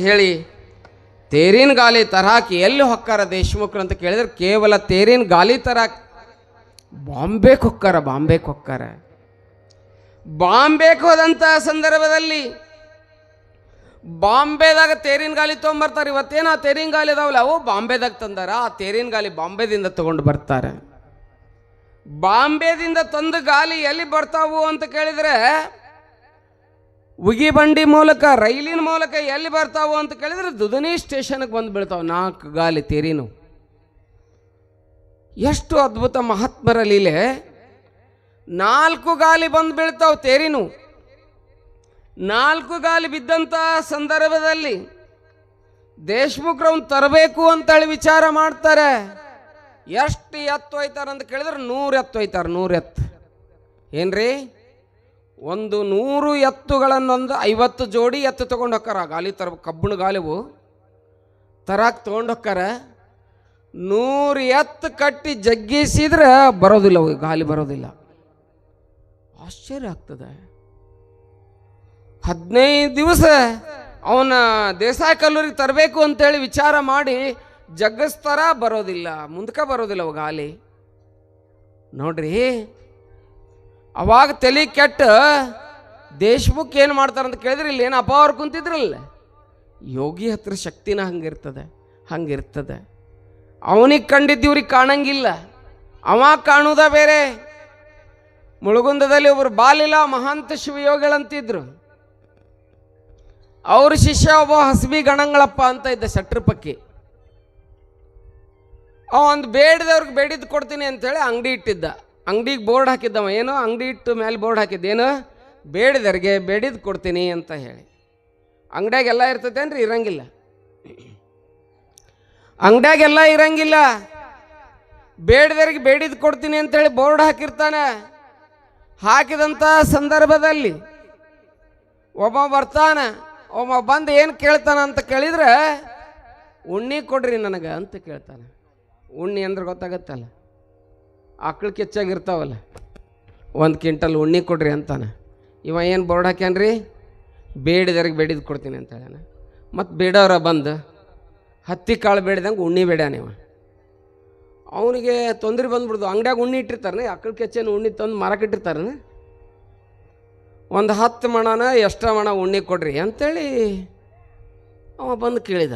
ಹೇಳಿ, ತೇರಿನ ಗಾಲಿ ತರಹಾಕಿ ಎಲ್ಲಿ ಹೊಕ್ಕಾರ ದೇಶಮುಖರು ಅಂತ ಕೇಳಿದ್ರೆ ಕೇವಲ ತೇರಿನ ಗಾಲಿ ತರಾಕ್ ಬಾಂಬೆಗೆ ಹೊಕ್ಕಾರ ಬಾಂಬೆಗೆ ಹೊಕ್ಕಾರ. ಬಾಂಬೆಗೆ ಹೋದಂತಹ ಸಂದರ್ಭದಲ್ಲಿ ಬಾಂಬೆದಾಗ ತೇರಿನ ಗಾಲಿ ತೊಗೊಂಬರ್ತಾರೆ. ಇವತ್ತೇನು ಆ ತೇರಿನ ಗಾಲಿ ಇದಾವಲ್ಲ ಅವು ಬಾಂಬೆದಾಗ ತಂದಾರ. ಆ ತೇರಿನ ಗಾಲಿ ಬಾಂಬೆದಿಂದ ತಗೊಂಡು ಬರ್ತಾರೆ. ಬಾಂಬೆದಿಂದ ತಂದು ಗಾಲಿ ಎಲ್ಲಿ ಬರ್ತಾವು ಅಂತ ಕೇಳಿದ್ರೆ ಉಗಿ ಬಂಡಿ ಮೂಲಕ, ರೈಲಿನ ಮೂಲಕ ಎಲ್ಲಿ ಬರ್ತಾವು ಅಂತ ಕೇಳಿದ್ರೆ ದುದನಿ ಸ್ಟೇಷನ್ಗೆ ಬಂದು ಬೀಳ್ತಾವೆ ನಾಲ್ಕು ಗಾಲಿ ತೇರಿನು. ಎಷ್ಟು ಅದ್ಭುತ ಮಹಾತ್ಮರ ಲೀಲೆ. ನಾಲ್ಕು ಗಾಲಿ ಬಂದು ಬೀಳ್ತಾವೆ ತೇರಿನು. ನಾಲ್ಕು ಗಾಲಿ ಬಿದ್ದಂಥ ಸಂದರ್ಭದಲ್ಲಿ ದೇಶಮುಖ್ರವ್ನ ತರಬೇಕು ಅಂತೇಳಿ ವಿಚಾರ ಮಾಡ್ತಾರೆ. ಎಷ್ಟು ಎತ್ತು ಅಂತ ಕೇಳಿದ್ರೆ ನೂರು ಎತ್ತು ಒಯ್ತಾರೆ ನೂರು ಎತ್ತು. ಏನ್ರಿ? ಒಂದು ನೂರು ಎತ್ತುಗಳನ್ನೊಂದು ಐವತ್ತು ಜೋಡಿ ಎತ್ತು ತೊಗೊಂಡು ಹೋಕ್ಕಾರ. ಗಾಲಿ ತರ ಕಬ್ಬಣ ಗಾಲಿವು ತರಾಕ್ ತೊಗೊಂಡು ಹೋಕ್ಕಾರ. ನೂರು ಎತ್ತು ಕಟ್ಟಿ ಜಗ್ಗಿಸಿದ್ರೆ ಬರೋದಿಲ್ಲ ಅವು, ಗಾಲಿ ಬರೋದಿಲ್ಲ. ಆಶ್ಚರ್ಯ ಆಗ್ತದೆ. ಹದಿನೈದು ದಿವಸ ಅವನ ದೇಸಾಯಿ ಕಲ್ಲೂರಿಗೆ ತರಬೇಕು ಅಂತೇಳಿ ವಿಚಾರ ಮಾಡಿ ಜಗ್ಗಿಸ್ತಾರ ಬರೋದಿಲ್ಲ ಮುಂದಕ್ಕೆ ಬರೋದಿಲ್ಲ ಅವು ಗಾಲಿ. ನೋಡ್ರಿ ಅವಾಗ ತಲೆ ಕೆಟ್ಟ ದೇಶಮುಖ್ ಏನು ಮಾಡ್ತಾರೆ ಅಂತ ಕೇಳಿದ್ರೆ ಇಲ್ಲಿ ಏನು ಅಪಾವರ್ ಕುಂತಿದ್ರಲ್ಲ. ಯೋಗಿ ಹತ್ರ ಶಕ್ತಿನ ಹಂಗಿರ್ತದೆ ಹಂಗಿರ್ತದೆ. ಅವನಿಗೆ ಕಂಡಿದ್ದು ಇವ್ರಿಗೆ ಕಾಣಂಗಿಲ್ಲ. ಅವ ಕಾಣುವುದ ಬೇರೆ. ಮುಳುಗುಂದದಲ್ಲಿ ಒಬ್ರು ಬಾಲಿಲ ಮಹಾಂತ ಶಿವಯೋಗಿಗಳಂತಿದ್ರು. ಅವ್ರ ಶಿಷ್ಯ ಒಬ್ಬ ಹಸಬಿ ಗಣಂಗಳಪ್ಪ ಅಂತ ಇದ್ದ ಶಟ್ರಪಕ್ಕಿ ಅವ ಒಂದು ಬೇಡದವ್ರಿಗೆ ಬೇಡಿದ್ದು ಕೊಡ್ತೀನಿ ಅಂತೇಳಿ ಅಂಗಡಿ ಇಟ್ಟಿದ್ದ. ಅಂಗಡಿಗೆ ಬೋರ್ಡ್ ಹಾಕಿದ್ದವ, ಏನು ಅಂಗಡಿ ಇಟ್ಟು ಮೇಲೆ ಬೋರ್ಡ್ ಹಾಕಿದ್ದೇನು ಬೇಡಿದರಿಗೆ ಬೇಡಿದ್ದು ಕೊಡ್ತೀನಿ ಅಂತ ಹೇಳಿ. ಅಂಗಡಿಯಾಗೆಲ್ಲ ಇರ್ತೈತೇನ್ರಿ ಇರಂಗಿಲ್ಲ. ಅಂಗಡ್ಯಾಗೆಲ್ಲ ಇರಂಗಿಲ್ಲ. ಬೇಡದರಿಗೆ ಬೇಡಿದ್ದು ಕೊಡ್ತೀನಿ ಅಂತೇಳಿ ಬೋರ್ಡ್ ಹಾಕಿರ್ತಾನೆ. ಹಾಕಿದಂಥ ಸಂದರ್ಭದಲ್ಲಿ ಒಬ್ಬ ಬರ್ತಾನೆ, ಒಬ್ಬ ಬಂದು ಏನು ಕೇಳ್ತಾನೆ ಅಂತ ಕೇಳಿದ್ರೆ, ಉಣ್ಣಿ ಕೊಡ್ರಿ ನನಗೆ ಅಂತ ಕೇಳ್ತಾನೆ. ಉಣ್ಣಿ ಅಂದ್ರೆ ಗೊತ್ತಾಗತ್ತಲ್ಲ. ಆಕಳು ಕೆಚ್ಚಾಗಿರ್ತಾವಲ್ಲ. ಒಂದು ಕ್ವಿಂಟಲ್ ಉಣ್ಣಿ ಕೊಡ್ರಿ ಅಂತಾನೆ. ಇವ ಏನು ಬೋರ್ಡ್ ಹಾಕ್ಯಾನ್ರಿ? ಬೇಡಿದವ್ರಿಗೆ ಬೇಡಿದ್ದು ಕೊಡ್ತೀನಿ ಅಂತ ಹೇಳ್ಯಾನ. ಮತ್ತು ಬೇಡವ್ರ ಬಂದು ಹತ್ತಿ ಕಾಳು ಬೇಡಿದಂಗೆ ಉಣ್ಣಿ ಇವ. ಅವನಿಗೆ ತೊಂದರೆ ಬಂದ್ಬಿಡ್ದು. ಅಂಗಡ್ಯಾಗ ಉಣ್ಣಿ ಇಟ್ಟಿರ್ತಾರೆ ಆಕಳು ಕೆಚ್ಚೇನು ಉಣ್ಣಿ ತಂದು ಮಾರಕ್ಕಿಟ್ಟಿರ್ತಾರನೆ ಒಂದು ಹತ್ತು ಮಣನ ಎಷ್ಟ ಮಣ ಉಣ್ಣಿ ಕೊಡ್ರಿ ಅಂತೇಳಿ ಅವ ಬಂದು ಕೇಳಿದ.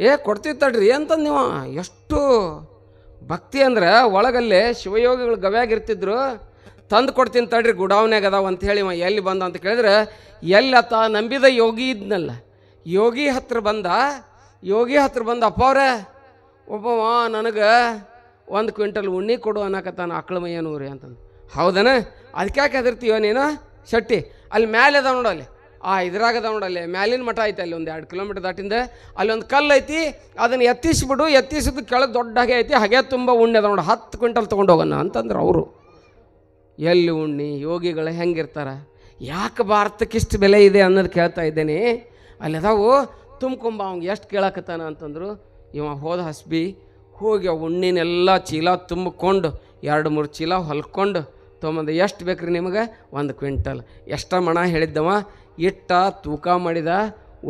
ಏ, ಕೊಡ್ತೀವಿ ತಡ್ರಿ ಅಂತಂದು ನೀವು ಎಷ್ಟು ಭಕ್ತಿ ಅಂದ್ರೆ ಒಳಗಲ್ಲೇ ಶಿವಯೋಗಿಗಳು ಗವ್ಯಾಗಿರ್ತಿದ್ರು, ತಂದು ಕೊಡ್ತೀನಿ ತಡ್ರಿ ಗುಡಾವ್ನ್ಯಾಗ ಅದಾವ ಅಂತ ಹೇಳಿ ಎಲ್ಲಿ ಬಂದ ಅಂತ ಕೇಳಿದ್ರೆ, ಎಲ್ಲಿ ಆತ ನಂಬಿದ ಯೋಗಿ ಇದ್ನಲ್ಲ. ಯೋಗಿ ಹತ್ರ ಬಂದ, ಯೋಗಿ ಹತ್ರ ಬಂದ, ಅಪ್ಪ ಅವ್ರೆ ಒಬ್ಬವ ನನಗೆ ಒಂದು ಕ್ವಿಂಟಲ್ ಉಣ್ಣಿ ಕೊಡು ಅನ್ನಕತ್ತಾನ ಆಕಳ ಮಯ್ಯನೂರಿ ಅಂತಂದು. ಹೌದನ? ಅದಕ್ಕೆ ಯಾಕೆ ಹೆದರ್ತೀವ ನೀನು? ಶೆಟ್ಟಿ. ಅಲ್ಲಿ ಮ್ಯಾಲೆ ಅದಾವ ನೋಡಲ್ಲಿ ಆ ಇದ್ರಾಗದ ನೋಡಲ್ಲಿ, ಮ್ಯಾಲಿನ ಮಠ ಐತೆ ಅಲ್ಲಿ ಒಂದು ಎರಡು ಕಿಲೋಮೀಟರ್ ದಾಟಿಂದ ಅಲ್ಲಿ ಒಂದು ಕಲ್ಲು ಐತಿ, ಅದನ್ನು ಎತ್ತಿಸ್ಬಿಡು, ಎತ್ತಿಸಿದ ಕೆಳಗೆ ದೊಡ್ಡ ಐತಿ, ಹಾಗೆ ತುಂಬ ಉಣ್ಣೆ ಅದ ನೋಡಿ, ಹತ್ತು ಕ್ವಿಂಟಲ್ ತೊಗೊಂಡು ಹೋಗೋಣ ಅಂತಂದ್ರೆ ಅವರು. ಎಲ್ಲಿ ಉಣ್ಣಿ, ಯೋಗಿಗಳು ಹೆಂಗಿರ್ತಾರ? ಯಾಕೆ ಭಾರತಕ್ಕೆ ಇಷ್ಟು ಬೆಲೆ ಇದೆ ಅನ್ನೋದು ಕೇಳ್ತಾ ಇದ್ದೇನೆ. ಅಲ್ಲಿ ಅದಾವು ತುಂಬ್ಕೊಂಬ ಅವ್ಗೆ ಎಷ್ಟು ಕೇಳಕತ್ತಾನ ಅಂತಂದ್ರು, ಇವ ಹೋದ ಹಸ್ಬಿ ಹೋಗಿ ಆ ಉಣ್ಣಿನೆಲ್ಲ ಚೀಲ ತುಂಬಿಕೊಂಡು, ಎರಡು ಮೂರು ಚೀಲ ಹೊಲ್ಕೊಂಡು, ತೊಗೊಂಬಂದು, ಎಷ್ಟು ಬೇಕ್ರಿ ನಿಮಗೆ? ಒಂದು ಕ್ವಿಂಟಲ್. ಎಷ್ಟ ಮಣ ಹೇಳಿದ್ದವ ಇಟ್ಟ, ತೂಕ ಮಾಡಿದ,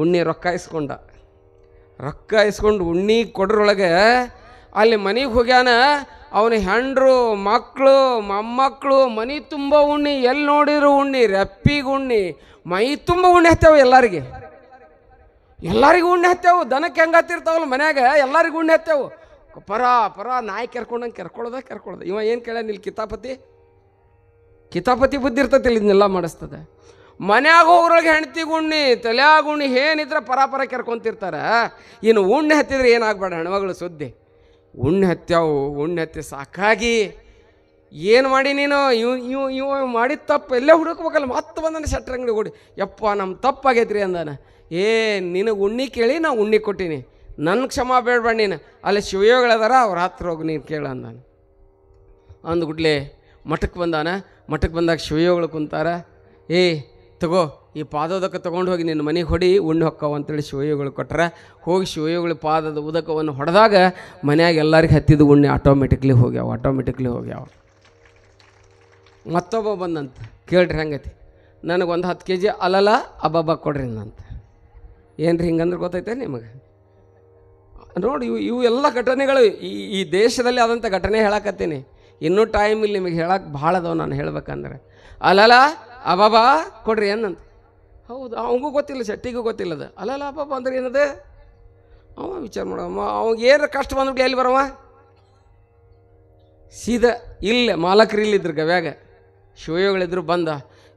ಉಣ್ಣಿ ರೊಕ್ಕ ಇಸ್ಕೊಂಡ. ರೊಕ್ಕ ಇಸ್ಕೊಂಡು ಉಣ್ಣಿ ಕೊಡ್ರೊಳಗೆ ಅಲ್ಲಿ ಮನೆಗೆ ಹೋಗ್ಯಾನ, ಅವನ ಹೆಂಡ್ರು ಮಕ್ಕಳು ಮೊಮ್ಮಕ್ಕಳು ಮನೆ ತುಂಬ ಉಣ್ಣಿ ಎಲ್ಲಿ ನೋಡಿದ್ರು ಉಣ್ಣಿ, ರೆಪ್ಪಿಗೆ ಉಣ್ಣಿ, ಮೈ ತುಂಬ ಉಣ್ಣಿ ಹತ್ತೇವೆ ಎಲ್ಲರಿಗೆ. ಎಲ್ಲರಿಗೂ ಉಣ್ಣೆ ಹತ್ತೇವು ದನಕ್ಕೆ ಹೆಂಗೆ ಹತ್ತಿರ್ತಾವಲ್ಲ ಮನ್ಯಾಗ, ಎಲ್ಲರಿಗೂ ಉಣ್ಣೆ ಹತ್ತೇವು ಪರ ಪರ, ನಾಯಿ ಕೆರ್ಕೊಂಡಂಗೆ ಕೆರ್ಕೊಳ್ಳೋದ ಕೆರ್ಕೊಳ್ಳೋದ ಇವ ಏನು ಕೇಳ್ಯಾನ ಇಲ್ಲಿ ಕಿತಾಪತಿ? ಕಿತಾಪತಿ ಬುದ್ಧಿ ಇರ್ತೈತಿ ಇದನ್ನೆಲ್ಲ ಮಾಡಿಸ್ತದೆ. ಮನ್ಯಾಗ ಹೋಗ್ರೊಳಗೆ ಹೆಂಡ್ತಿ ಗುಣ್ಣಿ ತಲ್ಯಾಗ ಉಣ್ಣಿ ಏನಿದ್ರೆ ಪರಾಪರ ಕೆರ್ಕೊಂತಿರ್ತಾರೆ. ಇನ್ನು ಉಣ್ಣೆ ಹತ್ತಿದ್ರೆ ಏನಾಗ್ಬೇಡ ಹೆಣ್ಮಗಳು ಸುದ್ದಿ. ಉಣ್ಣೆ ಹತ್ಯಾವು, ಉಣ್ಣೆ ಹತ್ತಿ ಸಾಕಾಗಿ ಏನು ಮಾಡಿ ನೀನು? ಇವ್ ಇವ್ ಇವ್ ಮಾಡಿದ ತಪ್ಪು ಎಲ್ಲೇ ಹುಡುಕ್ಬೇಕಲ್ಲ, ಮತ್ತೆ ಬಂದಾನೆ ಶೆಟ್ರ್ ಅಂಗಡಿ ಕೊಡಿ ಯಪ್ಪ ನಮ್ಮ ತಪ್ಪಾಗೈತ್ರಿ ಅಂದಾನ. ಏ ನಿನಗೆ ಉಣ್ಣಿ ಕೇಳಿ, ನಾ ಉಣ್ಣಿ ಕೊಟ್ಟೀನಿ. ನನ್ನ ಕ್ಷಮ ಬೇಡಬೇಡ ನೀನು. ಅಲ್ಲಿ ಶಿವಯೋಗಳದಾರ ಅವ್ರ ಹತ್ರ ಹೋಗಿ ನೀನು ಕೇಳ ಅಂದಾನೆ. ಅಂದ್ಗುಡ್ಲೆ ಮಠಕ್ಕೆ ಬಂದಾನ. ಮಠಕ್ಕೆ ಬಂದಾಗ ಶಿವಯೋಗಳು ಕುಂತಾರ. ಏ ತಗೋ, ಈ ಪಾದೋದಕ ತೊಗೊಂಡು ಹೋಗಿ ನಿನ್ನ ಮನೆಗೆ ಹೊಡಿ ಉಣ್ಣು ಹೊಕ್ಕವ ಅಂತೇಳಿ ಶಿವಯೋಗಳು ಕೊಟ್ಟರೆ ಹೋಗಿ ಶಿವಯೋಗಳು ಪಾದದ ಉದಕವನ್ನು ಹೊಡೆದಾಗ ಮನೆಯಾಗ ಎಲ್ಲರಿಗೆ ಹತ್ತಿದ ಉಣ್ಣೆ ಆಟೋಮೆಟಿಕ್ಲಿ ಹೋಗ್ಯಾವ ಆಟೋಮೆಟಿಕ್ಲಿ ಹೋಗ್ಯಾವ. ಮತ್ತೊಬ್ಬ ಬಂದಂತ, ಕೇಳ್ರಿ ಹೆಂಗೈತಿ. ನನಗೆ ಒಂದು ಹತ್ತು ಕೆ ಜಿ ಅಲಲ ಅಬ್ಬಬ್ಬ ಕೊಡ್ರಿ ನಂತ. ಏನು ರೀ ಹಿಂಗಂದ್ರೆ ಗೊತ್ತೈತೆ ನಿಮಗೆ? ನೋಡಿ ಇವು ಇವು ಎಲ್ಲ ಘಟನೆಗಳು ಈ ಈ ದೇಶದಲ್ಲಿ ಆದಂಥ ಘಟನೆ ಹೇಳಕತ್ತೀನಿ. ಇನ್ನೂ ಟೈಮ್ ಇಲ್ಲಿ ನಿಮಗೆ ಹೇಳಕ್ಕೆ ಭಾಳ ಅದಾವೆ ನಾನು ಹೇಳ್ಬೇಕಂದ್ರೆ. ಅಲ್ಲಲ್ಲ ಅಬಾಬಾ, ಕೊಡ್ರಿ ಏನಂತ ಹೌದು, ಅವಂಗೂ ಗೊತ್ತಿಲ್ಲ, ಶೆಟ್ಟಿಗೂ ಗೊತ್ತಿಲ್ಲ ಅದು. ಅಲ್ಲಲ್ಲ ಅಬಾಬ ಅಂದ್ರೆ ಏನದೆ? ಅವ ವಿಚಾರ ಮಾಡಮ್ಮ ಅವಾಗ ಏನು ಕಷ್ಟ ಬಂದ್ಬಿಟ್ಟು ಎಲ್ಲಿ ಬರವ? ಸೀದಾ ಇಲ್ಲ, ಮಾಲಕರು ಇಲ್ಲಿದ್ರು ಗವ್ಯಾಗ. ಶಿವಯೋಗಳಿದ್ರು ಬಂದ.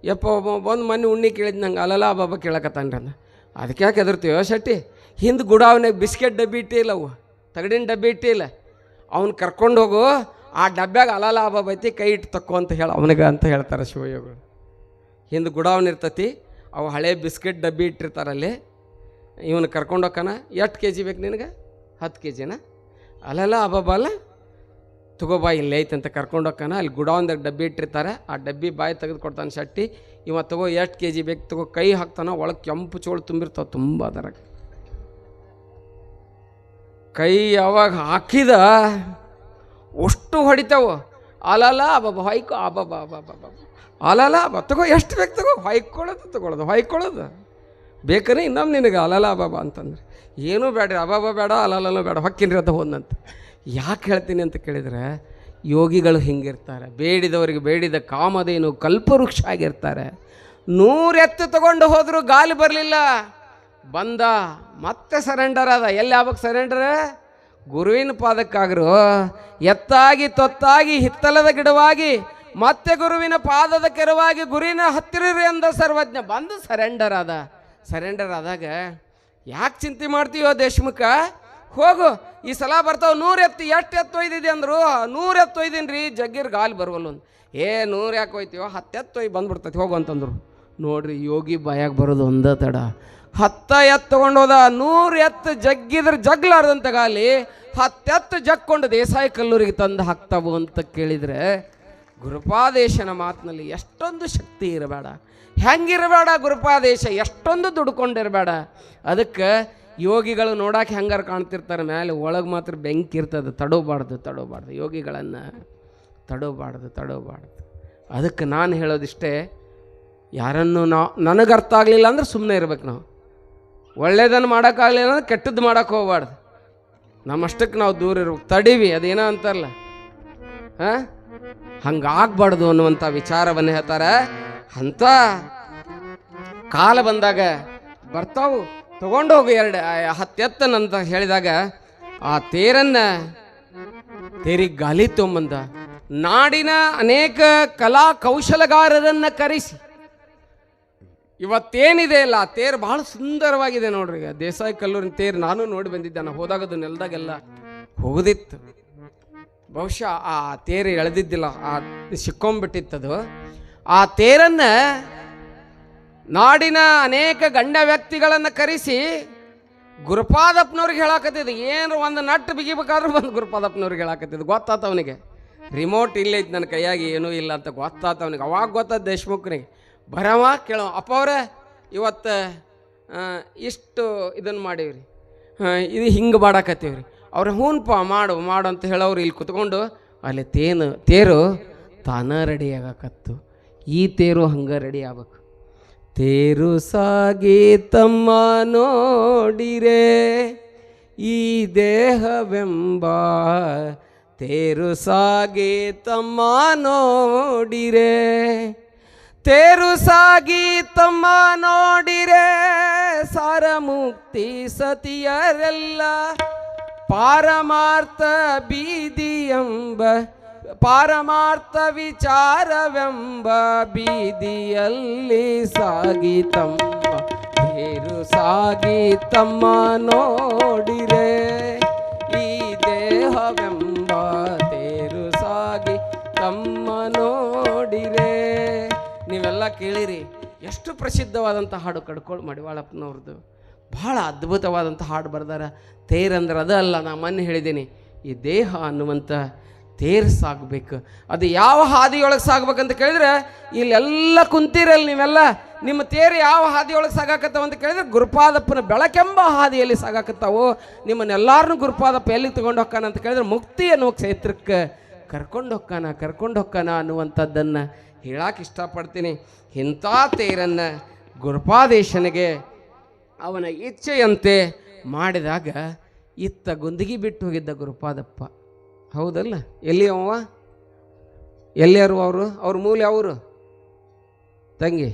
ಯಪ್ಪ ಬಂದು ಮೊನ್ನೆ ಉಣ್ಣಿ ಕೇಳಿದ್ ನಂಗೆ ಅಲ್ಲಲ್ಲ ಅಬಾಬ ಕೇಳಕತ್ತಾನ್ರಿ ಅಂದ. ಅದಕ್ಕೆ ಯಾಕೆ ಹೆದರ್ತೀವೋ ಶೆಟ್ಟಿ? ಹಿಂದೆ ಗುಡಾವನೆ ಬಿಸ್ಕೆಟ್ ಡಬ್ಬಿ ಇಟ್ಟಿಲ್ಲ ಅವು. ತಗಡಿನ ಡಬ್ಬಿ ಇಟ್ಟಿಲ್ಲ ಅವ್ನು ಕರ್ಕೊಂಡು ಹೋಗು, ಆ ಡಬ್ಬ್ಯಾಗ ಅಲಲ ಅಬಾಬ ಐತಿ, ಕೈ ಇಟ್ಟು ತಕ್ಕೋ ಅಂತ ಹೇಳಿ, ಅವನಿಗೆ ಅಂತ ಹೇಳ್ತಾರೆ ಶಿವಯೋಗಳು. ಹಿಂದೆ ಗುಡಾವ್ನ ಇರ್ತತಿ, ಅವು ಹಳೆ ಬಿಸ್ಕೆಟ್ ಡಬ್ಬಿ ಇಟ್ಟಿರ್ತಾರಲ್ಲಿ ಇವನು ಕರ್ಕೊಂಡು ಹೋಗ್ಕಾನ ಎಷ್ಟು ಕೆ ಜಿ ಬೇಕು ನಿನಗೆ? ಹತ್ತು ಕೆ ಜಿನ ಅಲ್ಲೆಲ್ಲ ಅಬ್ಬಬ್ಬ, ಅಲ್ಲ? ತಗೋಬಾ ಇಲ್ಲಿ ಐತೆ ಅಂತ ಕರ್ಕೊಂಡು ಹೋಗ್ಕಾನ ಅಲ್ಲಿ ಗುಡಾವಂದಾಗ ಡಬ್ಬಿ ಇಟ್ಟಿರ್ತಾರೆ, ಆ ಡಬ್ಬಿ ಬಾಯಿ ತೆಗೆದು ಕೊಡ್ತಾನೆ ಶಟ್ಟಿ. ಇವ ತಗೋ ಎಷ್ಟು ಕೆ ಜಿ ಬೇಕು ತಗೋ ಕೈ ಹಾಕ್ತಾನ, ಒಳಗೆ ಕೆಂಪು ಚೋಳು ತುಂಬಿರ್ತಾವೆ ತುಂಬ ಅದರ ಕೈ ಯಾವಾಗ ಹಾಕಿದ, ಅಷ್ಟು ಹೊಡಿತಾವು. ಅಲಲ ಅಬ್ಬಬ್ಬ ಹೊಯ್ಕೊ ಅಬ್ಬಬ್ಬ ಅಬ್ಬಬ್ಬ. ಅಲಲ ಅಬ್ಬ ತಗೋ ಎಷ್ಟು ಬೇಕು ತಗೋ, ಹೊಯ್ಕೊಳ್ಳೋದು, ತಗೊಳ್ಳೋದು, ಹೊಯ್ಕೊಳ್ಳೋದು. ಬೇಕಾರೆ ಇನ್ನೊಮ್ಮೆ ನಿನಗೆ ಅಲಲ ಅಬಾಬ ಅಂತಂದ್ರೆ, ಏನೂ ಬೇಡ್ರಿ ಅಬಾಬ ಬೇಡ ಅಲಲಲ್ಲೂ ಬೇಡ, ಹೊಕ್ಕಿನ್ರಿ ಅಂತ ಹೋದಂತ ಯಾಕೆ ಹೇಳ್ತೀನಿ ಅಂತ ಕೇಳಿದರೆ, ಯೋಗಿಗಳು ಹಿಂಗಿರ್ತಾರೆ, ಬೇಡಿದವರಿಗೆ ಬೇಡಿದ ಕಾಮದೇನು ಕಲ್ಪವೃಕ್ಷ ಆಗಿರ್ತಾರೆ. ನೂರೆತ್ತು ತಗೊಂಡು ಹೋದರೂ ಗಾಲಿ ಬರಲಿಲ್ಲ. ಬಂದ, ಮತ್ತೆ ಸರೆಂಡರ್ ಅದ ಎಲ್ಲಿ ಯಾವಾಗ ಸರೆಂಡರ್ ಗುರುವಿನ ಪಾದಕ್ಕಾಗರು, ಎತ್ತಾಗಿ, ತೊತ್ತಾಗಿ, ಹಿತ್ತಲದ ಗಿಡವಾಗಿ ಮತ್ತೆ ಗುರುವಿನ ಪಾದದ ಕೆರವಾಗಿ ಗುರಿನ ಹತ್ತಿರ ಅಂದ ಸರ್ವಜ್ಞ. ಬಂದು ಸರೆಂಡರ್ ಅದ ಸರೆಂಡರ್ ಆದಾಗ ಯಾಕೆ ಚಿಂತೆ ಮಾಡ್ತೀಯೋ ದೇಶಮುಖ? ಹೋಗು, ಈ ಸಲ ಬರ್ತಾವ ನೂರು ಎತ್ತು, ಎಷ್ಟು ಎತ್ತು ಒಯ್ದಿದೆ ಅಂದರು, ನೂರು ಎತ್ತು ಒಯ್ದೀನಿ ರೀ ಜಗ್ಗಿರ್ ಗಾಲಿ ಬರುವಲ್ಲ ಒಂದು ಏ, ನೂರು ಯಾಕೆ ಒಯ್ತೀವೋ ಹತ್ತೆತ್ತು ಒಯ್ದು ಬಂದ್ಬಿಡ್ತೈತಿ, ಹೋಗು ಅಂತಂದ್ರು. ನೋಡ್ರಿ, ಯೋಗಿ ಬಾಯಾಗ ಬರೋದು ಒಂದ ತಡ. ಹತ್ತ ಎತ್ತು ತೊಗೊಂಡು ಹೋದ, ನೂರು ಎತ್ತು ಜಗ್ಗಿದ್ರೆ ಜಗ್ಲಾರ್ದಂತ ಗಾಲಿ ಹತ್ತೆತ್ತು ಜಗ್ಕೊಂಡು ದೇಸಾಯಿ ಕಲ್ಲೂರಿಗೆ ತಂದು ಹಾಕ್ತಾವು ಅಂತ ಕೇಳಿದರೆ ಗುರುಪಾದೇಶನ ಮಾತಿನಲ್ಲಿ ಎಷ್ಟೊಂದು ಶಕ್ತಿ ಇರಬೇಡ. ಹೆಂಗಿರಬೇಡ ಗುರುಪಾದೇಶ? ಎಷ್ಟೊಂದು ದುಡ್ಕೊಂಡಿರಬೇಡ. ಅದಕ್ಕೆ ಯೋಗಿಗಳು ನೋಡಕ್ಕೆ ಹೆಂಗಾರು ಕಾಣ್ತಿರ್ತಾರೆ ಮೇಲೆ ಒಳಗೆ ಮಾತ್ರ ಬೆಂಕಿ ಇರ್ತದೆ, ತಡೋಬಾರ್ದು ತಡೋಬಾರ್ದು. ಯೋಗಿಗಳನ್ನು ತಡೋಬಾರ್ದು ತಡೋಬಾರ್ದು. ಅದಕ್ಕೆ ನಾನು ಹೇಳೋದಿಷ್ಟೇ, ಯಾರನ್ನು ನಾ, ನನಗೆ ಅರ್ಥ ಆಗಲಿಲ್ಲ ಅಂದ್ರೆ ಸುಮ್ಮನೆ ಇರ್ಬೇಕು ನಾವು. ಒಳ್ಳೇದನ್ನು ಮಾಡೋಕ್ಕಾಗಲಿಲ್ಲ ಅಂದ್ರೆ ಕೆಟ್ಟದ್ದು ಮಾಡೋಕ್ಕೆ ಹೋಗ್ಬಾರ್ದು. ನಮ್ಮಷ್ಟಕ್ಕೆ ನಾವು ದೂರ ಇರ್ಬೇಕು. ತಡೀವಿ, ಅದೇನೋ ಅಂತಾರಲ್ಲ. ಹಾಂ? ಹಂಗಾಗ್ಬಾರ್ದು ಅನ್ನುವಂಥ ವಿಚಾರವನ್ನು ಹೇಳ್ತಾರೆ. ಅಂತ ಕಾಲ ಬಂದಾಗ ಬರ್ತಾವು. ತಗೊಂಡು ಹೋಗು ಎರಡು ಹತ್ತೆತ್ತನಂತ ಹೇಳಿದಾಗ ಆ ತೇರನ್ನ ತೇರಿಗೆ ಗಾಲಿ ತೊಂಬಂದ, ನಾಡಿನ ಅನೇಕ ಕಲಾ ಕೌಶಲಗಾರರನ್ನ ಕರೆಸಿ. ಇವತ್ತೇನಿದೆ ಅಲ್ಲ ತೇರು ಬಹಳ ಸುಂದರವಾಗಿದೆ ನೋಡ್ರಿ. ದೇಸಾಯಿ ಕಲ್ಲೂರಿನ ತೇರು ನಾನು ನೋಡಿ ಬಂದಿದ್ದೆ, ನಾನು ಹೋದಾಗದು ನೆಲದಾಗೆಲ್ಲ ಹೋಗುದಿತ್ತು. ಬಹುಶಃ ಆ ತೇರು ಎಳೆದಿದ್ದಿಲ್ಲ, ಆ ಸಿಕ್ಕೊಂಬಿಟ್ಟಿತ್ತದು ಆ ತೇರನ್ನ ನಾಡಿನ ಅನೇಕ ಗಂಡ ವ್ಯಕ್ತಿಗಳನ್ನು ಕರೆಸಿ ಗುರುಪಾದಪ್ಪನವ್ರಿಗೆ ಹೇಳಾಕತ್ತಿದ್ದು. ಏನು ಒಂದು ನಟ್ಟು ಬಿಗಿಬೇಕಾದ್ರೂ ಬಂದು ಗುರುಪಾದಪ್ಪನವ್ರಿಗೆ ಹೇಳಾಕತ್ತಿದ್ದು. ಗೊತ್ತಾತ ಅವನಿಗೆ ರಿಮೋಟ್ ಇಲ್ಲೈತೆ ನನ್ನ ಕೈಯಾಗಿ ಏನೂ ಇಲ್ಲ ಅಂತ ಗೊತ್ತಾತ ಅವನಿಗೆ ಅವಾಗ ಗೊತ್ತಾದ ದೇಶ್ಮುಖನಿಗೆ ಬರವ ಕೇಳೋ ಅಪ್ಪ ಅವರೇ ಇವತ್ತು ಇಷ್ಟು ಇದನ್ನು ಮಾಡೀವ್ರಿ. ಇದು ಹಿಂಗೆ ಮಾಡಾಕತ್ತೀವ್ರಿ ಅವ್ರು ಹೂನ್ಪ ಮಾಡು ಮಾಡು ಅಂತ ಹೇಳೋರು ಇಲ್ಲಿ ಕುತ್ಕೊಂಡು, ಅಲ್ಲಿ ತೇನು, ತೇರು ತಾನ ರೆಡಿ ಆಗಕತ್ತು. ಈ ತೇರು ಹಂಗೆ ರೆಡಿ ಆಗ್ಬೇಕು. ತೇರು ಸಾಗಿ ತಮ್ಮ ನೋಡಿರೆ, ಈ ದೇಹವೆಂಬ ತೇರು ಸಾಗಿ ತಮ್ಮ ನೋಡಿರೆ. ತೇರು ಸಾಗಿ ತಮ್ಮ ನೋಡಿರೆ ಸಾರ ಮುಕ್ತಿ ಸತಿಯರೆಲ್ಲ ಪಾರಮಾರ್ಥ ಬೀದಿಯಂಬ, ಪಾರಮಾರ್ಥ ವಿಚಾರವೆಂಬ ಬೀದಿಯಲ್ಲಿ ಸಾಗಿ ತಮ್ಮ ತೇರು ಸಾಗಿ ತಮ್ಮ ನೋಡಿರೆ ಈ ದೇಹವೆಂಬ, ತೇರು ಸಾಗಿ ತಮ್ಮ ನೋಡಿರೆ. ನೀವೆಲ್ಲ ಕೇಳಿರಿ, ಎಷ್ಟು ಪ್ರಸಿದ್ಧವಾದಂಥ ಹಾಡು ಕಡ್ಕೊಳ್ ಮಡಿವಾಳಪ್ಪನವ್ರದ್ದು ಭಾಳ ಅದ್ಭುತವಾದಂಥ ಹಾಡು ಬರ್ದಾರ. ತೇರಂದ್ರೆ ಅದ ಅಲ್ಲ, ನಾ ಮೊನ್ನೆ ಹೇಳಿದ್ದೀನಿ, ಈ ದೇಹ ಅನ್ನುವಂಥ ತೇರು ಸಾಗಬೇಕು. ಅದು ಯಾವ ಹಾದಿಯೊಳಗೆ ಸಾಗ್ಬೇಕಂತ ಕೇಳಿದ್ರೆ, ಇಲ್ಲೆಲ್ಲ ಕುಂತಿರಲ್ಲ ನೀವೆಲ್ಲ, ನಿಮ್ಮ ತೇರು ಯಾವ ಹಾದಿಯೊಳಗೆ ಸಾಗಾಕತ್ತಾವ ಅಂತ ಕೇಳಿದ್ರೆ, ಗುರುಪಾದಪ್ಪನ ಬೆಳಕೆಂಬ ಹಾದಿಯಲ್ಲಿ ಸಾಗಾಕತ್ತಾವು. ನಿಮ್ಮನ್ನೆಲ್ಲರನ್ನೂ ಗುರುಪಾದಪ್ಪ ಎಲ್ಲಿ ತಗೊಂಡು ಅಂತ ಕೇಳಿದ್ರೆ, ಮುಕ್ತಿ ಅನ್ನುವ ಕ್ಷೇತ್ರಕ್ಕೆ ಕರ್ಕೊಂಡು ಹೋಗ್ಕಾನ ಕರ್ಕೊಂಡು ಹೋಗ್ಕಾನ ಅನ್ನುವಂಥದ್ದನ್ನು ಹೇಳಕ್ಕೆ ಇಷ್ಟಪಡ್ತೀನಿ. ಇಂಥ ತೇರನ್ನು ಗುರುಪಾದೇಶನಿಗೆ ಅವನ ಇಚ್ಛೆಯಂತೆ ಮಾಡಿದಾಗ ಇತ್ತ ಗುಂದಿಗಿ ಬಿಟ್ಟು ಹೋಗಿದ್ದ ಗುರುಪಾದಪ್ಪ. ಹೌದಲ್ಲ? ಎಲ್ಲಿ ಅವ? ಎಲ್ಲಿಯರು ಅವರು? ಅವ್ರ ಮೂಲ ಅವರು? ತಂಗಿ,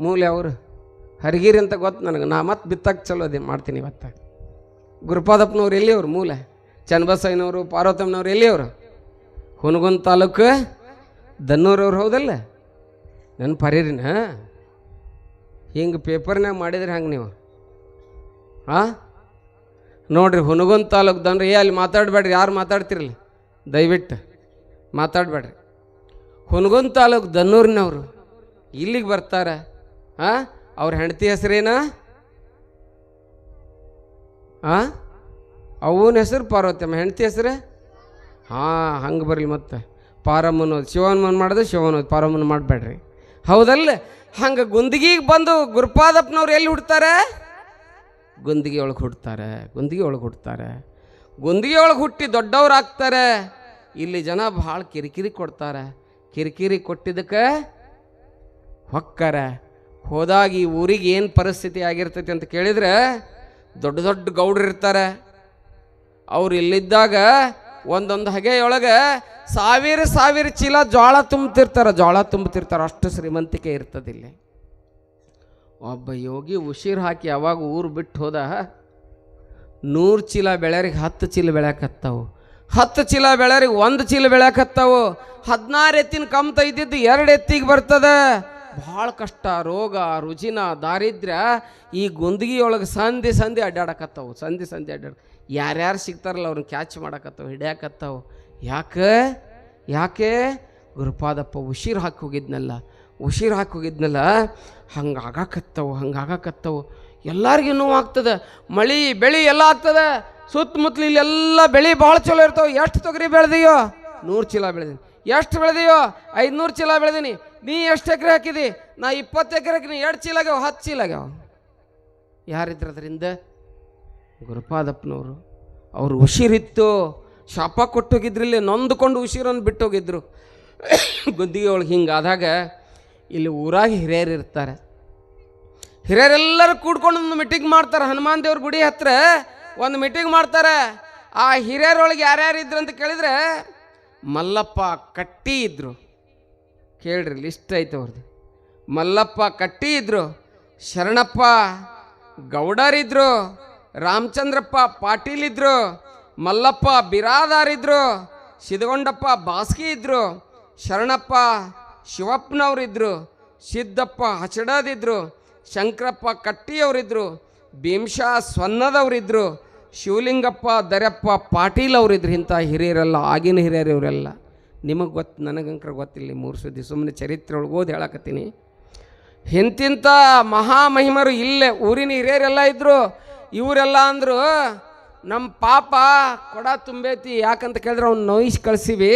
ಮೂಲ ಅವರು? ಹರಿಗಿರಿ ಅಂತ ಗೊತ್ತು ನನಗೆ. ನಾ ಮತ್ತೆ ಬಿತ್ತಕ್ಕೆ ಚಲೋ ಅದೇ ಮಾಡ್ತೀನಿ ಇವತ್ತು. ಗುರುಪಾದಪ್ಪನವ್ರು ಎಲ್ಲಿ ಅವರು ಮೂಲ? ಚನ್ನಬಸಯ್ಯನವರು ಪಾರ್ವತಮ್ಮನವ್ರು ಎಲ್ಲಿ ಅವರು ತಾಲೂಕು ದನ್ನೂರವ್ರು, ಹೌದಲ್ಲ? ನನ್ನ ಪರಿರಿನ ಹಿಂಗೆ ಪೇಪರ್ನಾಗ ಮಾಡಿದ್ರೆ ಹಂಗೆ ನೀವು? ಹಾಂ ನೋಡ್ರಿ ಹುನಗುಂದ ತಾಲೂಕು ದನ್ರಿ ಏ, ಅಲ್ಲಿ ಮಾತಾಡಬೇಡ್ರಿ, ಯಾರು ಮಾತಾಡ್ತಿರಲಿ? ದಯವಿಟ್ಟು ಮಾತಾಡಬೇಡ್ರಿ. ಹುನಗುಂದ ತಾಲೂಕು ದನ್ನೂರಿನವರು ಇಲ್ಲಿಗೆ ಬರ್ತಾರೆ ಹಾಂ ಅವ್ರ ಹೆಂಡತಿ ಹೆಸರೇನ? ಹಾಂ ಅವನ ಹೆಸರು ಪಾರ್ವತಮ್ಮ ಹೆಂಡತಿ ಹೆಸರು? ಹಾಂ, ಹಂಗೆ ಬರಲಿ ಮತ್ತೆ. ಪಾರಮ್ಮನ ಶಿವಮ್ಮನ ಮಾಡಿದ್ರೆ ಶಿವನೋದು, ಪಾರಮ್ಮನ ಮಾಡಬೇಡ್ರಿ. ಹೌದಲ್ಲ? ಹಂಗೆ ಗುಂದಿಗಿಗೆ ಬಂದು ಗುರುಪಾದಪ್ಪನವ್ರು ಎಲ್ಲಿ ಹುಡ್ತಾರೆ? ಗುಂದಗಿ ಒಳಗೆ ಹುಡ್ತಾರೆ ಗುಂದಗಿ ಒಳಗೆ ಹುಡ್ತಾರೆ. ಗುಂದಗಿ ಒಳಗೆ ಹುಟ್ಟಿ ದೊಡ್ಡವ್ರು ಆಗ್ತಾರೆ. ಇಲ್ಲಿ ಜನ ಭಾಳ ಕಿರಿಕಿರಿ ಕೊಡ್ತಾರೆ. ಕಿರಿಕಿರಿ ಕೊಟ್ಟಿದ್ದಕ್ಕೆ ಹೊಕ್ಕಾರ. ಹೋದಾಗ ಈ ಊರಿಗೆ ಏನು ಪರಿಸ್ಥಿತಿ ಆಗಿರ್ತೈತಿ ಅಂತ ಕೇಳಿದ್ರೆ ದೊಡ್ಡ ದೊಡ್ಡ ಗೌಡ್ರು ಇರ್ತಾರೆ ಅವ್ರು ಇಲ್ಲಿದ್ದಾಗ ಒಂದೊಂದು ಹಗೆಯೊಳಗೆ ಸಾವಿರ ಸಾವಿರ ಚೀಲ ಜೋಳ ತುಂಬ್ತಿರ್ತಾರೆ ಜೋಳ ತುಂಬ್ತಿರ್ತಾರೆ ಅಷ್ಟು ಶ್ರೀಮಂತಿಕೆ ಇರ್ತದೆ ಇಲ್ಲಿ ಒಬ್ಬ ಯೋಗಿ ಉಸಿರು ಹಾಕಿ ಯಾವಾಗ ಊರು ಬಿಟ್ಟು ಹೋದ, ನೂರು ಚೀಲ ಬೆಳೆಯರಿಗೆ ಹತ್ತು ಚೀಲ ಬೆಳ್ಯಾಕತ್ತಾವು. ಹತ್ತು ಚೀಲ ಬೆಳೆಯರಿಗೆ ಒಂದು ಚೀಲ ಬೆಳೆಯಕತ್ತವು. ಹದಿನಾರು ಎತ್ತಿನ ಕಮ್ತ ಇದ್ದಿದ್ದು ಎರಡು ಎತ್ತಿಗೆ ಬರ್ತದೆ. ಭಾಳ ಕಷ್ಟ, ರೋಗ, ರುಜಿನ, ದಾರಿದ್ರ್ಯ ಈ ಗುಂದಗಿಯೊಳಗೆ ಸಂಧಿ ಸಂಧಿ ಅಡ್ಡಾಡಕತ್ತಾವು, ಸಂಧಿ ಸಂಧಿ ಅಡ್ಡಾಡ. ಯಾರ್ಯಾರು ಸಿಗ್ತಾರಲ್ಲ ಅವ್ರನ್ನ ಕ್ಯಾಚ್ ಮಾಡಕತ್ತವು, ಹಿಡ್ಯಾಕತ್ತವು. ಯಾಕೆ? ಯಾಕೆ? ಗುರುಪಾದಪ್ಪ ಉಸಿರು ಹಾಕಿ ಹೋಗಿದ್ನಲ್ಲ ಉಸಿರು ಹಾಕಿ ಹೋಗಿದ್ನಲ್ಲ ಹಂಗೆ ಆಗಾಕತ್ತವು ಹಂಗೆ ಆಗಾಕತ್ತವು ಎಲ್ಲರಿಗೂ ನೋವು ಆಗ್ತದೆ, ಮಳೆ, ಬೆಳೆ ಎಲ್ಲ ಆಗ್ತದೆ. ಸುತ್ತಮುತ್ತಲು ಇಲ್ಲೆಲ್ಲ ಬೆಳೆ ಭಾಳ ಚಲೋ ಇರ್ತಾವೆ. ಎಷ್ಟು ತೊಗರಿ ಬೆಳೆದಿಯೋ? ನೂರು ಚೀಲ ಬೆಳೆದೀನಿ. ಎಷ್ಟು ಬೆಳೆದೀಯೋ? ಐದುನೂರು ಚೀಲ ಬೆಳೆದೀನಿ. ನೀ ಎಷ್ಟು ಎಕರೆ ಹಾಕಿದಿ? ನಾ ಇಪ್ಪತ್ತು ಎಕರೆಗೆ ಹಾಕಿನಿ ಎರಡು ಚೀಲ ಆಗ್ಯಾವ ಹತ್ತು ಚೀಲ ಆಗ್ಯಾವ ಯಾರಿದ್ರು ಅದರಿಂದ? ಗುರುಪಾದಪ್ಪನವರು. ಅವರು ಉಸಿರಿತ್ತು. ಶಾಪ ಕೊಟ್ಟೋಗಿದ್ರಿಲ್ಲ ನೊಂದ್ಕೊಂಡು ಉಸಿರನ್ನು ಬಿಟ್ಟೋಗಿದ್ರು. ಗುದ್ದಿಗೆ ಒಳಗೆ ಹಿಂಗಾದಾಗ ಇಲ್ಲಿ ಊರಾಗ ಹಿರಿಯರು ಇರ್ತಾರೆ. ಹಿರಿಯರೆಲ್ಲರೂ ಕೂಡ್ಕೊಂಡು ಒಂದು ಮೀಟಿಂಗ್ ಮಾಡ್ತಾರೆ. ಹನುಮಾನ್ ದೇವ್ರ ಗುಡಿ ಹತ್ರ ಒಂದು ಮೀಟಿಂಗ್ ಮಾಡ್ತಾರೆ. ಆ ಹಿರಿಯರೊಳಗೆ ಯಾರ್ಯಾರು ಇದ್ರು ಅಂತ ಕೇಳಿದ್ರೆ ಮಲ್ಲಪ್ಪ ಕಟ್ಟಿ ಇದ್ರು. ಕೇಳ್ರಿ ಲಿಸ್ಟ್ ಐತೆ ಅವ್ರದ್ದು ಮಲ್ಲಪ್ಪ ಕಟ್ಟಿ ಇದ್ರು ಶರಣಪ್ಪ ಗೌಡರಿದ್ರು, ರಾಮಚಂದ್ರಪ್ಪ ಪಾಟೀಲ್ ಇದ್ರು ಮಲ್ಲಪ್ಪ ಬಿರಾದಾರ್ ಇದ್ರು ಸಿದ್ಗೊಂಡಪ್ಪ ಬಾಸ್ಕಿ ಇದ್ರು, ಶರಣಪ್ಪ ಶಿವಪ್ಪನವರಿದ್ರು, ಸಿದ್ದಪ್ಪ ಹಚಡದಿದ್ರು, ಶಂಕರಪ್ಪ ಕಟ್ಟಿಯವರಿದ್ರು ಭೀಮ್ಶಾ ಸ್ವನ್ನದವರಿದ್ರು, ಶಿವಲಿಂಗಪ್ಪ ದರ್ಯಪ್ಪ ಪಾಟೀಲ್ ಅವರಿದ್ರು ಇಂಥ ಹಿರಿಯರೆಲ್ಲ, ಆಗಿನ ಹಿರಿಯರು ಇವರೆಲ್ಲ ನಿಮಗೆ ಗೊತ್ತು ನನಗಂಕರ ಗೊತ್ತಿಲ್ಲ ಮೂರು ಸುದ್ದಿ. ಸುಮ್ಮನೆ ಚರಿತ್ರೆ ಒಳಗೆ ಓದಿ ಹೇಳಕತ್ತೀನಿ. ಇಂತಿಂಥ ಮಹಾಮಹಿಮರು ಇಲ್ಲೇ, ಊರಿನ ಹಿರಿಯರೆಲ್ಲ ಇದ್ದರು ಇವರೆಲ್ಲ ಅಂದರು ನಮ್ಮ ಪಾಪ ಕೊಡ ತುಂಬೈತಿ, ಯಾಕಂತ ಕೇಳಿದ್ರೆ ಅವ್ನು ನೋಯಿಸಿ ಕಳಿಸಿವಿ.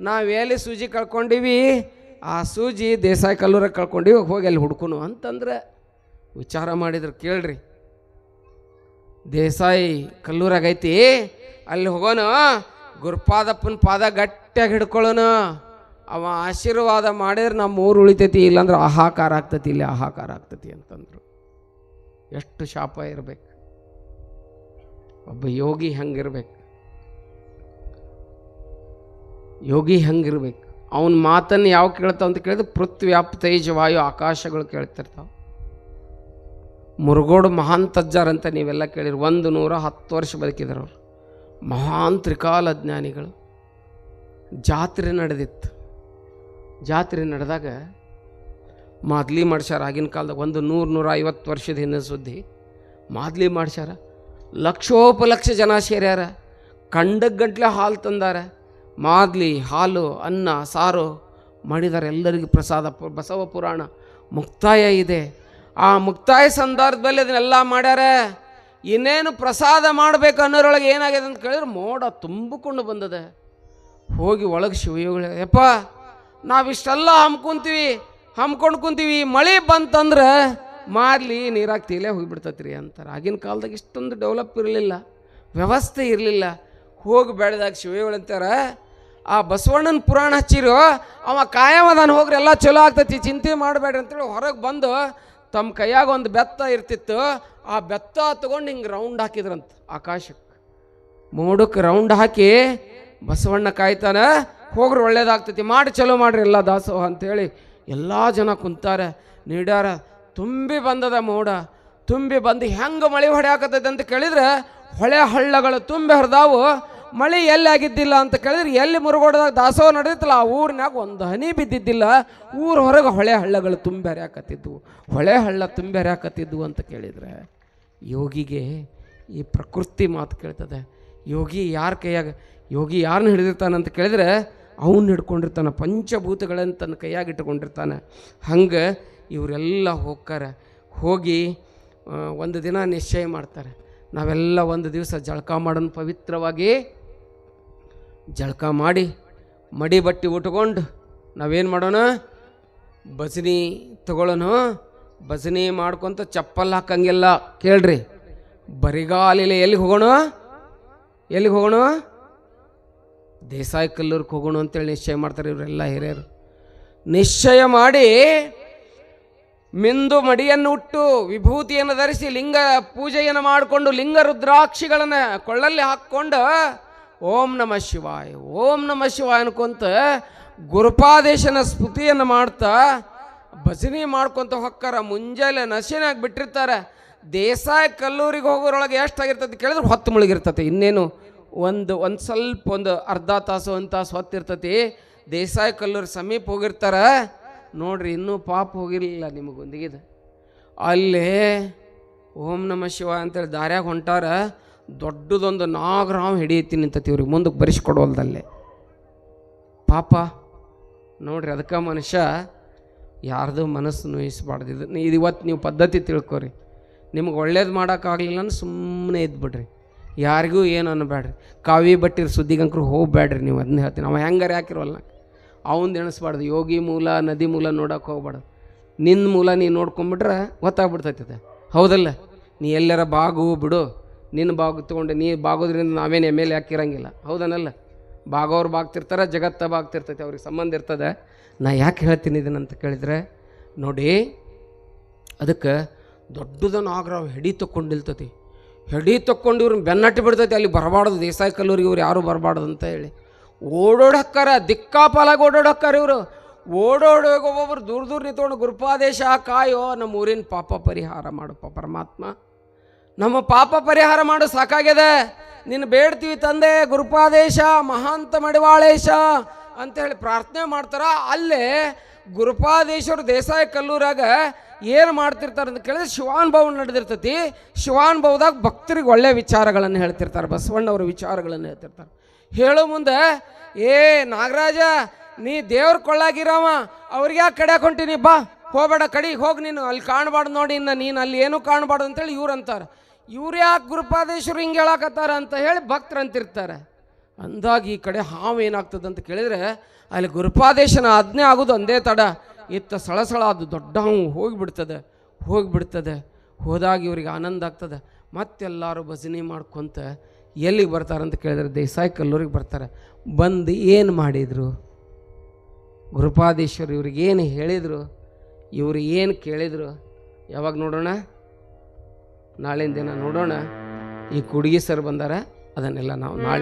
ನಾವು ಎಲ್ಲಿ ಸೂಜಿ ಕಳ್ಕೊಂಡಿವಿ, ಆ ಸೂಜಿ ದೇಸಾಯಿ ಕಲ್ಲೂರ ಕಳ್ಕೊಂಡಿವಿ, ಹೋಗಿ ಅಲ್ಲಿ ಹುಡ್ಕೊನು ಅಂತಂದ್ರೆ ವಿಚಾರ ಮಾಡಿದ್ರು, ಕೇಳ್ರಿ. ದೇಸಾಯಿ ಕಲ್ಲೂರಾಗೈತಿ ಅಲ್ಲಿ ಹೋಗೋನು ಗುರುಪಾದಪ್ಪನ ಪಾದ ಗಟ್ಟಿಯಾಗಿ ಹಿಡ್ಕೊಳ್ಳೋನು. ಅವ ಆಶೀರ್ವಾದ ಮಾಡಿದ್ರೆ ನಮ್ಮ ಊರು ಉಳಿತೈತಿ, ಇಲ್ಲಾಂದ್ರೆ ಆಹಾಕಾರ ಆಗ್ತೈತಿ, ಇಲ್ಲಿ ಆಹಾಕಾರ ಆಗ್ತೈತಿ ಅಂತಂದ್ರು. ಎಷ್ಟು ಶಾಪ ಇರಬೇಕು. ಒಬ್ಬ ಯೋಗಿ ಹಂಗಿರ್ಬೇಕು. ಯೋಗಿ ಹಂಗಿರ್ಬೇಕು. ಅವನ ಮಾತನ್ನು ಯಾವ ಕೇಳ್ತಾವ ಅಂತ ಕೇಳಿದ್ರೆ ಪೃಥ್ವಿ ಅಪ್ ತೇಜ ವಾಯು ಆಕಾಶಗಳು ಕೇಳ್ತಿರ್ತಾವೆ. ಮುರುಗೋಡು ಮಹಾನ್ ಅಂತ ನೀವೆಲ್ಲ ಕೇಳಿರಿ, ಒಂದು ನೂರ ಹತ್ತು ವರ್ಷ ಬದುಕಿದ್ರು ಅವರು ಮಹಾನ್ ತ್ರಿಕಾಲ ಜ್ಞಾನಿಗಳು. ಜಾತ್ರೆ ನಡೆದಿತ್ತು. ಜಾತ್ರೆ ನಡೆದಾಗ ಮಾದ್ಲಿ ಮಾಡ್ಸ್ಯಾರ ಆಗಿನ ಕಾಲದಾಗ ಒಂದು ನೂರು ನೂರ ಐವತ್ತು ವರ್ಷದ ಹಿಂದೆ ಸುದ್ದಿ. ಮಾದ್ಲಿ ಮಾಡ್ಸ್ಯಾರ. ಲಕ್ಷೋಪಲಕ್ಷ ಜನ ಸೇರ್ಯಾರ. ಕಂಡಕ್ಕೆ ಗಂಟ್ಲೆ ಹಾಲು ತಂದಾರ. ಮಾದ್ಲಿ, ಹಾಲು, ಅನ್ನ, ಸಾರು ಮಾಡಿದಾರೆ ಎಲ್ಲರಿಗೂ ಪ್ರಸಾದ. ಬಸವ ಪುರಾಣ ಮುಕ್ತಾಯ ಇದೆ. ಆ ಮುಕ್ತಾಯ ಸಂದರ್ಭದಲ್ಲಿ ಅದನ್ನೆಲ್ಲ ಮಾಡ್ಯಾರ. ಇನ್ನೇನು ಪ್ರಸಾದ ಮಾಡಬೇಕು ಅನ್ನೋರೊಳಗೆ ಏನಾಗಿದೆ ಅಂತ ಕೇಳಿದ್ರೆ ಮೋಡ ತುಂಬಿಕೊಂಡು ಬಂದದೆ. ಹೋಗಿ ಒಳಗೆ ಶಿವಯೋಗಿ ಯಪ್ಪ, ನಾವಿಷ್ಟೆಲ್ಲ ಹಮ್ಕೊಂತೀವಿ ಹಮ್ಕೊಂಡು ಕುಂತೀವಿ, ಮಳೆ ಬಂತಂದ್ರೆ ಮಾರ್ಲಿ, ನೀರಾಗಿ ತೀಲೇ ಹೋಗಿಬಿಡ್ತೈತಿ ರೀ ಅಂತಾರೆ. ಆಗಿನ ಕಾಲದಾಗ ಇಷ್ಟೊಂದು ಡೆವಲಪ್ ಇರಲಿಲ್ಲ, ವ್ಯವಸ್ಥೆ ಇರಲಿಲ್ಲ. ಹೋಗಿ ಬೆಳೆದಾಗ ಶಿವಯೋಗಳು ಅಂತಾರೆ, ಆ ಬಸವಣ್ಣನ ಪುರಾಣ ಹಚ್ಚಿರೋ, ಅವ ಕಾಯಮದಾನ ಹೋಗ್ರಿ, ಎಲ್ಲ ಚಲೋ ಆಗ್ತೈತಿ, ಚಿಂತೆ ಮಾಡಬೇಡ್ರಿ ಅಂತೇಳಿ ಹೊರಗೆ ಬಂದು ತಮ್ಮ ಕೈಯಾಗ ಒಂದು ಬೆತ್ತ ಇರ್ತಿತ್ತು ಆ ಬೆತ್ತ ತಗೊಂಡು ಹಿಂಗೆ ರೌಂಡ್ ಹಾಕಿದ್ರಂತ ಆಕಾಶಕ್ಕೆ ಮೋಡಕ್ಕೆ ರೌಂಡ್ ಹಾಕಿ ಬಸವಣ್ಣ ಕಾಯ್ತಾನ, ಹೋಗ್ರಿ, ಒಳ್ಳೇದಾಗ್ತೈತಿ, ಮಾಡಿ, ಚಲೋ ಮಾಡ್ರಿ ಎಲ್ಲ ದಾಸೋಹ ಅಂತೇಳಿ ಎಲ್ಲ ಜನ ಕುಂತಾರೆ. ನೀಡ್ಯಾರ, ತುಂಬಿ ಬಂದದ ಮೋಡ, ತುಂಬಿ ಬಂದು ಹೆಂಗೆ ಮಳೆ ಹೊಡೆಯಾಕತ್ತೈತೆ ಅಂತ ಕೇಳಿದ್ರೆ ಹೊಳೆ ಹಳ್ಳಗಳು ತುಂಬಿ ಹರಿದಾವು. ಮಳೆ ಎಲ್ಲಿ ಆಗಿದ್ದಿಲ್ಲ ಅಂತ ಕೇಳಿದ್ರೆ ಎಲ್ಲಿ ಮುರುಗೋಡದಾಗ ದಾಸೋಹ ನಡೆದಿತ್ತಲ್ಲ, ಆ ಊರಿನಾಗ ಒಂದು ಹನಿ ಬಿದ್ದಿದ್ದಿಲ್ಲ. ಊರ ಹೊರಗೆ ಹೊಳೆ ಹಳ್ಳಗಳು ತುಂಬಿ ಹರಿಯಾಕತ್ತಿದ್ವು ಹೊಳೆ ಹಳ್ಳ ತುಂಬಿ ಹರಿಯಾಕತ್ತಿದ್ವು ಅಂತ ಕೇಳಿದ್ರೆ, ಯೋಗಿಗೆ ಈ ಪ್ರಕೃತಿ ಮಾತು ಕೇಳ್ತದೆ. ಯೋಗಿ ಯಾರ ಕೈಯಾಗ, ಯೋಗಿ ಯಾರನ್ನ ಹಿಡಿದಿರ್ತಾನೆ ಅಂತ ಕೇಳಿದ್ರೆ ಅವನ್ನ ಹಿಡ್ಕೊಂಡಿರ್ತಾನೆ, ಪಂಚಭೂತಗಳನ್ನು ತನ್ನ ಕೈಯಾಗ ಇಟ್ಕೊಂಡಿರ್ತಾನೆ ಹಂಗೆ ಇವರೆಲ್ಲ ಹೋಗ್ತಾರೆ. ಹೋಗಿ ಒಂದು ದಿನ ನಿಶ್ಚಯ ಮಾಡ್ತಾರೆ. ನಾವೆಲ್ಲ ಒಂದು ದಿವಸ ಜಳಕ ಮಾಡೋಣ ಪವಿತ್ರವಾಗಿ. ಜಳಕ ಮಾಡಿ ಮಡಿ ಬಟ್ಟೆ ಉಟ್ಕೊಂಡು ನಾವೇನು ಮಾಡೋಣ? ಬಸಿನಿ ತಗೊಳ್ಳೋಣ. ಬಸಿನಿ ಮಾಡ್ಕೊಂತ ಚಪ್ಪಲ್ ಹಾಕಂಗಿಲ್ಲ. ಕೇಳ್ರಿ. ಬರಿಗಾಲಿಲ್ಲ ಎಲ್ಲಿಗೆ ಹೋಗೋಣ? ಎಲ್ಲಿಗೆ ಹೋಗೋಣ? ದೇಸಾಯಿ ಕಲ್ಲೂರ್ಗೆ ಹೋಗೋಣ ಅಂತೇಳಿ ನಿಶ್ಚಯ ಮಾಡ್ತಾರೆ ಇವರೆಲ್ಲ ಹಿರಿಯರು. ನಿಶ್ಚಯ ಮಾಡಿ ಮಿಂದು ಮಡಿಯನ್ನು ಉಟ್ಟು ವಿಭೂತಿಯನ್ನು ಧರಿಸಿ ಲಿಂಗ ಪೂಜೆಯನ್ನು ಮಾಡಿಕೊಂಡು ಲಿಂಗ ರುದ್ರಾಕ್ಷಿಗಳನ್ನು ಕೊಳ್ಳಲ್ಲಿ ಹಾಕ್ಕೊಂಡು ಓಂ ನಮ ಶಿವಾಯ. ಓಂ ನಮ ಶಿವಾಯ ಅನ್ಕೊಂತ ಗುರುಪಾದೇಶನ ಸ್ಮೃತಿಯನ್ನು ಮಾಡ್ತಾ ಭಜನೆ ಮಾಡ್ಕೊತ ಹೊಕ್ಕಾರ ಮುಂಜಾನೆ ನಶಿನಾಗಿ ಬಿಟ್ಟಿರ್ತಾರೆ. ದೇಸಾಯ ಕಲ್ಲೂರಿಗೆ ಹೋಗೋರೊಳಗೆ ಎಷ್ಟಾಗಿರ್ತದೆ ಕೇಳಿದ್ರೆ ಹೊತ್ತು ಮುಳುಗಿರ್ತತಿ ಇನ್ನೇನು ಒಂದು ಒಂದು ಸ್ವಲ್ಪ ಒಂದು ಅರ್ಧ ತಾಸು, ಒಂದು ತಾಸು ಹೊತ್ತಿರ್ತತಿ. ದೇಸಾಯ ಕಲ್ಲೂರು ಸಮೀಪ ಹೋಗಿರ್ತಾರೆ. ನೋಡ್ರಿ ಇನ್ನೂ ಪಾಪ ಹೋಗಿರಲಿಲ್ಲ ನಿಮಗೊಂದಿಗಿದೆ. ಅಲ್ಲೇ ಓಂ ನಮ ಶಿವ ಅಂತೇಳಿ ದಾರ್ಯಾಗ ಹೊಂಟಾರ. ದೊಡ್ಡದೊಂದು ನಾಗರಾವ್ ಅಂತ ಇವ್ರಿಗೆ ಮುಂದಕ್ಕೆ ಬರಿಸ್ಕೊಡೋಲ್ದಲ್ಲೇ. ಪಾಪ, ನೋಡ್ರಿ ಅದಕ್ಕೆ ಮನುಷ್ಯ ಯಾರ್ದು ಮನಸ್ಸು ನೋಯಿಸ್ಬಾರ್ದು. ಇದು ಇದು ಇವತ್ತು ನೀವು ಪದ್ಧತಿ ತಿಳ್ಕೊರಿ. ನಿಮ್ಗೆ ಒಳ್ಳೇದು ಮಾಡೋಕ್ಕಾಗಲಿಲ್ಲ ಸುಮ್ಮನೆ ಇದ್ಬಿಡ್ರಿ. ಯಾರಿಗೂ ಏನು ಅನ್ನಬೇಡ್ರಿ ಕಾವಿ ಬಟ್ಟಿರ ಸುದ್ದಿಗಂಕರು ಹೋಗ್ಬೇಡ್ರಿ ನೀವು, ಅದನ್ನ ಹೇಳ್ತೀನಿ. ಅವ ಹೆಂಗಾರೆ ಹಾಕಿರೋಲ್ಲ. ಅವಂದು ಎಣಿಸ್ಬಾರ್ದು. ಯೋಗಿ ಮೂಲ, ನದಿ ಮೂಲ ನೋಡೋಕೆ ಹೋಗ್ಬಾರ್ದು ನಿನ್ನ ಮೂಲ ನೀ ನೋಡ್ಕೊಂಬಿಟ್ರೆ ಗೊತ್ತಾಗ್ಬಿಡ್ತೈತೆ. ಹೌದಲ್ಲ? ನೀ ಎಲ್ಲರ ಬಾಗು ಬಿಡು. ನಿನ್ನ ಬಾಗು ತೊಗೊಂಡು, ನೀ ಬಾಗೋದ್ರಿಂದ ನಾವೇನು ಎಂ ಎಲ್ ಎ ಹಾಕಿರಂಗಿಲ್ಲ. ಹೌದನಲ್ಲ? ಬಾಗೋರು ಬಾಗ್ತಿರ್ತಾರೆ ಜಗತ್ತ ಬಾಗ್ತಿರ್ತೈತೆ ಅವ್ರಿಗೆ ಸಂಬಂಧ ಇರ್ತದೆ. ನಾ ಯಾಕೆ ಹೇಳ್ತೀನಿ ಇದನ್ನಂತ ಕೇಳಿದರೆ, ನೋಡಿ, ಅದಕ್ಕೆ ದೊಡ್ಡದನ್ನು ಆಗ್ರಾವ್ ಹೆಡಿ ತಕ್ಕೊಂಡಿಲ್ತತಿ ಹೆಡಿ ತೊಕ್ಕೊಂಡು ಇವ್ರನ್ನ ಬೆನ್ನಟ್ಟಿ ಬಿಡ್ತೈತಿ, ಅಲ್ಲಿ ಬರಬಾರ್ದು, ದೇಸಾಯಿ ಕಲ್ಲೂರಿಗೆ ಇವ್ರು ಯಾರೂ ಬರಬಾರ್ದು ಅಂತ ಹೇಳಿ. ಓಡೋಡಕ್ಕಾರ, ದಿಕ್ಕಾಪಾಲಾಗಿ ಓಡೋಡಕ್ಕಾರ ಇವರು. ಓಡೋಡಿ ಒಬ್ಬೊಬ್ರು ದೂರ ದೂರ ನಿಂತ್ಕೊಂಡು ಗುರುಪಾದೇಶ ಕಾಯೋ ನಮ್ಮ ಊರಿನ ಪಾಪ ಪರಿಹಾರ ಮಾಡಪ್ಪ ಪರಮಾತ್ಮ. ನಮ್ಮ ಪಾಪ ಪರಿಹಾರ ಮಾಡು, ಸಾಕಾಗ್ಯದ. ನಿನ್ನ ಬೇಡ್ತೀವಿ ತಂದೆ, ಗುರುಪಾದೇಶ, ಮಹಾಂತ ಮಡಿವಾಳೇಶ ಅಂತ ಹೇಳಿ ಪ್ರಾರ್ಥನೆ ಮಾಡ್ತಾರ. ಅಲ್ಲೇ ಗುರುಪಾದೇಶ್ವರ ದೇಸಾಯಿ ಕಲ್ಲೂರಾಗ ಏನು ಮಾಡ್ತಿರ್ತಾರೆ ಅಂತ ಕೇಳಿದ್ರೆ ಶಿವಾನುಭವ ನಡೆದಿರ್ತೈತಿ. ಶಿವಾನುಭವದಾಗ ಭಕ್ತರಿಗೆ ಒಳ್ಳೆ ವಿಚಾರಗಳನ್ನು ಹೇಳ್ತಿರ್ತಾರೆ, ಬಸವಣ್ಣವ್ರ ವಿಚಾರಗಳನ್ನು ಹೇಳ್ತಿರ್ತಾರೆ. ಹೇಳೋ ಮುಂದೆ, ಏ ನಾಗರಾಜ, ನೀ ದೇವ್ರ ಕೊಳ್ಳಾಗಿರವ ಅವ್ರಿಗೆ ಯಾಕೆ ಕಡೆ ಹೊಂಟೀನಿ, ಬಾ. ಹೋಗಬೇಡ, ಕಡೆಗೆ ಹೋಗಿ ನೀನು. ಅಲ್ಲಿ ಕಾಣಬಾರ್ದು ನೋಡಿ, ಇನ್ನು ನೀನು ಅಲ್ಲಿ ಏನೂ ಕಾಣಬಾರ್ದು ಅಂತೇಳಿ ಇವ್ರು ಅಂತಾರೆ. ಇವ್ರು ಯಾಕೆ ಗುರುಪಾದೇಶ್ವರು ಹಿಂಗೆ ಹೇಳಕತ್ತಾರ ಅಂತ ಹೇಳಿ ಭಕ್ತರು ಅಂತಿರ್ತಾರೆ ಅಂದಾಗ ಈ ಕಡೆ ಹಾವು ಏನಾಗ್ತದೆ ಅಂತ ಕೇಳಿದರೆ, ಅಲ್ಲಿ ಗುರುಪಾದೇಶನ ಆಜ್ಞೆ ಆಗೋದು ಒಂದೇ ತಡ. ಇತ್ತ ಸಳಸಳ ಅದು ದೊಡ್ಡ ಹಾವು ಹೋಗಿಬಿಡ್ತದೆ ಹೋಗಿಬಿಡ್ತದೆ. ಹೋದಾಗ ಇವ್ರಿಗೆ ಆನಂದ ಆಗ್ತದೆ. ಮತ್ತೆಲ್ಲರೂ ಭಜನೆ ಮಾಡ್ಕೊಂತ ಎಲ್ಲಿಗೆ ಬರ್ತಾರಂತ ಕೇಳಿದ್ರೆ ದೇಸಾಯಿ ಕಲ್ಲೂರಿಗೆ ಬರ್ತಾರೆ. ಬಂದು ಏನು ಮಾಡಿದರು? ಗುರುಪಾದೇಶ್ವರ ಇವ್ರಿಗೆ ಏನು ಹೇಳಿದರು? ಇವ್ರು ಏನು ಕೇಳಿದರು? ಯಾವಾಗ ನೋಡೋಣ? ನಾಳಿನ ದಿನ ನೋಡೋಣ. ಈ ಕುಡುಗಿ ಸರ್ ಬಂದಾರ, ಅದನ್ನೆಲ್ಲ ನಾವು ನಾಳೆ